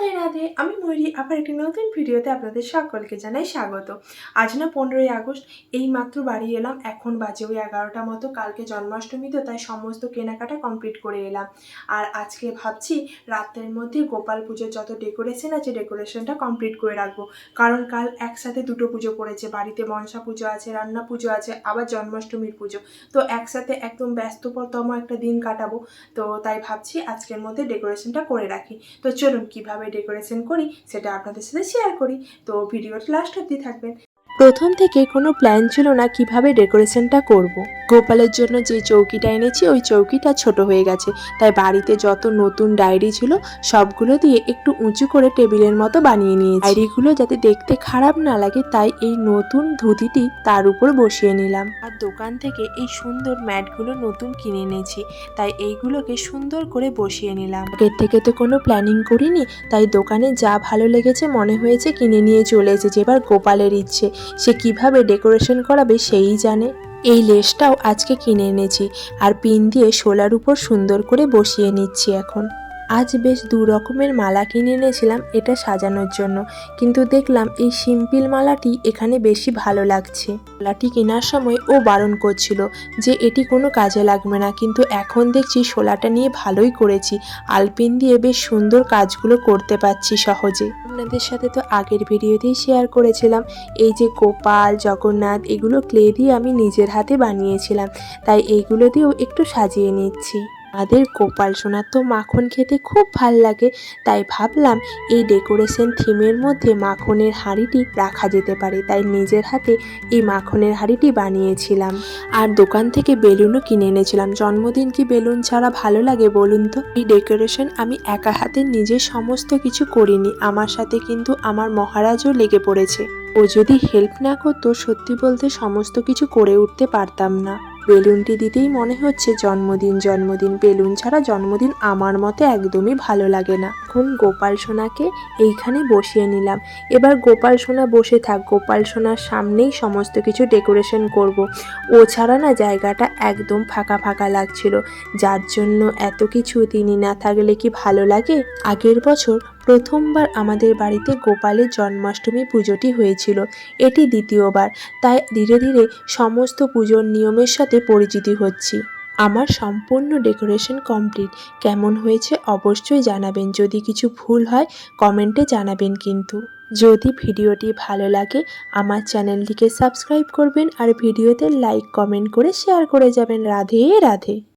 রাধে রাধে আমি ময়ূরী আবার একটি নতুন ভিডিওতে আপনাদের সকলকে জানাই স্বাগত। আজ না পনেরোই আগস্ট, এই মাত্র বাড়ি এলাম, এখন বাজে ওই এগারোটা মতো, কালকে জন্মাষ্টমী তো তাই সমস্ত কেনাকাটা কমপ্লিট করে এলাম। আর আজকে ভাবছি রাতের মধ্যে গোপাল পুজোর যত ডেকোরেশন আছে ডেকোরেশনটা কমপ্লিট করে রাখব। কারণ কাল একসাথে দুটো পুজো পড়েছে, বাড়িতে মনসা পুজো আছে, রান্না পুজো আছে, আবার জন্মাষ্টমীর পুজো। তো একসাথে একদম ব্যস্ততম একটা দিন কাটাবো, তো তাই ভাবছি আজকের মধ্যে ডেকোরেশনটা করে রাখি। তো চলুন, কীভাবে ডেকোরেশন করি, সেটা আপনাদের সাথে শেয়ার করি তো ভিডিওটা লাস্ট অবধি থাকবেন প্রথম থেকে কোনো প্ল্যান ছিল না কীভাবে ডেকোরেশনটা করব। গোপালের জন্য যে চৌকিটা এনেছি, ওই চৌকিটা ছোট হয়ে গেছে। তাই বাড়িতে যত নতুন ডায়েরি ছিল, সবগুলো দিয়ে একটু উঁচু করে টেবিলের মতো বানিয়ে নিয়েছি। ডায়েরিগুলো যাতে দেখতে খারাপ না লাগে, তাই এই নতুন ধুতিটি তার উপর বসিয়ে নিলাম। আর দোকান থেকে এই সুন্দর ম্যাটগুলো নতুন কিনে এনেছি, তাই এইগুলোকে সুন্দর করে বসিয়ে নিলাম। আগের থেকে তো কোনো প্ল্যানিং করিনি, তাই দোকানে যা ভালো লেগেছে, মনে হয়েছে কিনে নিয়ে চলে এসেছে। এবার গোপালের ইচ্ছে, সে কীভাবে ডেকোরেশন করাবে, সেই জানে। এই লেসটাও আজকে কিনে এনেছি আর পিন দিয়ে শোলার উপর সুন্দর করে বসিয়ে নিচ্ছি এখন। আজ বেশ দু রকমের মালা কিনে এনেছিলাম এটা সাজানোর জন্য। কিন্তু দেখলাম এই সিম্পল মালাটি এখানে বেশি ভালো লাগছে। মালাটি কেনার সময় ও বারণ করছিল যে এটি কোনো কাজে লাগবে না, কিন্তু এখন দেখছি শোলাটা নিয়ে ভালোই করেছি। আলপিন দিয়ে বেশ সুন্দর কাজগুলো করতে পারছি সহজে। আপনাদের সাথে তো আগের ভিডিওতেই শেয়ার করেছিলাম, এই যে গোপাল, জগন্নাথ, এগুলো ক্লে দিয়ে আমি নিজের হাতে বানিয়েছিলাম। তাই এইগুলো দিয়েও একটু সাজিয়ে নিচ্ছি। আমাদের গোপাল সোনার তো মাখন খেতে খুব ভালো লাগে, তাই ভাবলাম এই ডেকোরেশন থিমের মধ্যে মাখনের হাঁড়িটি রাখা যেতে পারে, তাই নিজের হাতে এই মাখনের হাঁড়িটি বানিয়েছিলাম। আর দোকান থেকে বেলুনও কিনে এনেছিলাম। জন্মদিন কি বেলুন ছাড়া ভালো লাগে বলুন তো? এই ডেকোরেশন আমি একা হাতে নিজে সমস্ত কিছু করিনি, আমার সাথে কিন্তু আমার মহারাজও লেগে পড়েছে। ও যদি হেল্প না করতো, সত্যি বলতে সমস্ত কিছু করে উঠতে পারতাম না। বেলুনটি দিতেই মনে হচ্ছে জন্মদিন জন্মদিন, বেলুন ছাড়া জন্মদিন আমার মতে একদমই ভালো লাগে না। এখন গোপাল সোনাকে এইখানে বসিয়ে নিলাম। এবার গোপাল সোনা বসে থাক, গোপাল সোনার সামনেই সমস্ত কিছু ডেকোরেশন করব। ও ছাড়া না জায়গাটা একদম ফাঁকা ফাঁকা লাগছিল। যার জন্য এত কিছু তিনি না থাকলে কি ভালো লাগে? আগের বছর প্রথমবার আমাদের বাড়িতে গোপালের জন্মাষ্টমী পুজোটি হয়েছিল। এটি দ্বিতীয়বার, তাই ধীরে ধীরে সমস্ত পুজোর নিয়মের সাথে পরিচিতি হচ্ছি। আমার সম্পূর্ণ ডেকোরেশন কমপ্লিট। কেমন হয়েছে অবশ্যই জানাবেন। যদি কিছু ভুল হয়, কমেন্টে জানাবেন কিন্তু। যদি ভিডিওটি ভালো লাগে, আমার চ্যানেলটিকে সাবস্ক্রাইব করবেন আর ভিডিওতে লাইক, কমেন্ট করে শেয়ার করে যাবেন। রাধে রাধে।